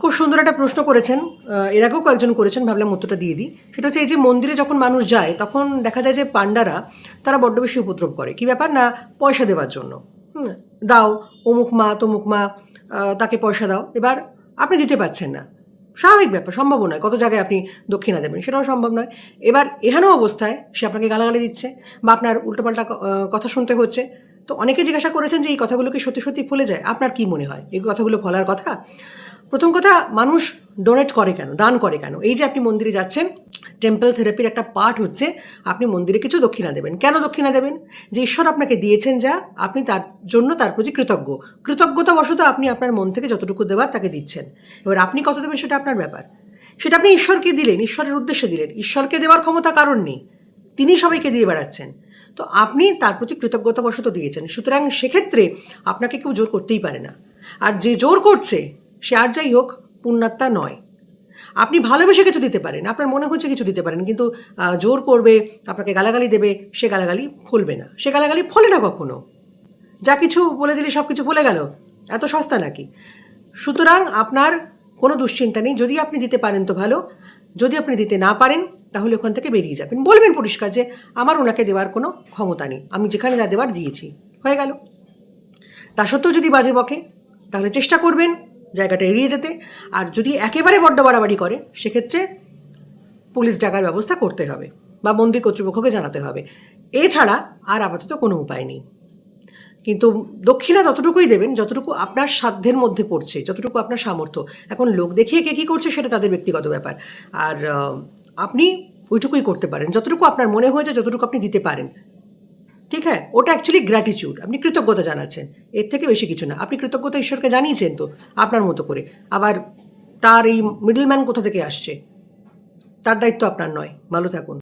খুব সুন্দর একটা প্রশ্ন করেছেন। এর আগেও কয়েকজন করেছেন, ভাবলাম উত্তরটা দিয়ে দিই। সেটা হচ্ছে এই যে মন্দিরে যখন মানুষ যায়, তখন দেখা যায় যে পাণ্ডারা তারা বড্ড বেশি উপদ্রব করে। কি ব্যাপার? না, পয়সা দেওয়ার জন্য। দাও, অমুক মা, তমুক মা তাকে পয়সা দাও। এবার আপনি দিতে পারছেন না। স্বাভাবিক ব্যাপার, সম্ভব নয়। কত জায়গায় আপনি দক্ষিণা দেবেন, সেটাও সম্ভব নয়। এবার এখানেও অবস্থায় সে আপনাকে গালাগালি দিচ্ছে বা আপনার উল্টোপাল্টা কথা শুনতে হচ্ছে। তো অনেকে জিজ্ঞাসা করেছেন যে এই কথাগুলোকে সত্যি সত্যি ফলে যায়? আপনার কি মনে হয়? এই কথাগুলো ফলার কথা? প্রথম কথা, মানুষ ডোনেট করে কেন? দান করে কেন? এই যে আপনি মন্দিরে যাচ্ছেন টেম্পল থেরাপির একটা পার্ট হচ্ছে, আপনি মন্দিরে কিছু দক্ষিণা দেবেন। কেন দক্ষিণা দেবেন? যে ঈশ্বর আপনাকে দিয়েছেন যা, আপনি তার জন্য তার প্রতি কৃতজ্ঞ। কৃতজ্ঞতাবশত আপনি আপনার মন থেকে যতটুকু দেওয়ার তাকে দিচ্ছেন। এবার আপনি কত দেবেন সেটা আপনার ব্যাপার। সেটা আপনি ঈশ্বরকে দিলেন, ঈশ্বরের উদ্দেশ্যে দিলেন। ঈশ্বরকে দেওয়ার ক্ষমতা কারণ নেই। তিনি সবাইকে দিয়ে বেড়াচ্ছেন। তো আপনি তার প্রতি কৃতজ্ঞতাবশত দিয়েছেন। সুতরাং সেক্ষেত্রে আপনাকে কেউ জোর করতেই পারে না। আর যে জোর করছে সে আর যাই হোক, পুণ্যাত্মা নয়। আপনি ভালোবেসে কিছু দিতে পারেন, আপনার মনে হচ্ছে কিছু দিতে পারেন, কিন্তু জোর করবে, আপনাকে গালাগালি দেবে, সে গালাগালি ফলবে না। সে গালাগালি ফলে না কখনো। যা কিছু বলে দিলে সব কিছু ফলে গেল। এত সস্তা নাকি? সুতরাং আপনার কোনো দুশ্চিন্তা নেই। যদি আপনি দিতে পারেন তো ভালো। যদি আপনি দিতে না পারেন, তাহলে ওখান থেকে বেরিয়ে যাবেন। বলবেন পরিষ্কার যে, আমার ওনাকে দেওয়ার কোনো ক্ষমতা নেই। আমি যেখানে যা দেওয়ার দিয়েছি। হয়ে গেল। তা সত্ত্বেও যদি বাজে বকে, তাহলে চেষ্টা করবেন জায়গাটা এড়িয়ে যেতে। আর যদি একেবারে বড্ড বাড়াবাড়ি করে, সেক্ষেত্রে পুলিশ ডাকার ব্যবস্থা করতে হবে বা মন্দির কর্তৃপক্ষকে জানাতে হবে। এছাড়া আর আপাতত কোনো উপায় নেই। কিন্তু দক্ষিণা ততটুকুই দেবেন, যতটুকু আপনার সাধ্যের মধ্যে পড়ছে, যতটুকু আপনার সামর্থ্য, এখন লোক দেখিয়ে কে কী করছে সেটা তাদের ব্যক্তিগত ব্যাপার। আর আপনি ওইটুকুই করতে পারেন। যতটুকু আপনার মনে হয়েছে, যতটুকু আপনি দিতে পারেন। ঠিক হ্যাঁ ওটা অ্যাকচুয়ালি গ্র্যাটিচিউড আপনি কৃতজ্ঞতা জানাচ্ছেন। এর থেকে বেশি কিছু না। আপনি কৃতজ্ঞতা ঈশ্বরকে জানিয়েছেন তো, আপনার মতো করে। আবার তার এই মিডলম্যান কোথা থেকে আসছে? তার দায়িত্ব আপনার নয়। ভালো থাকুন।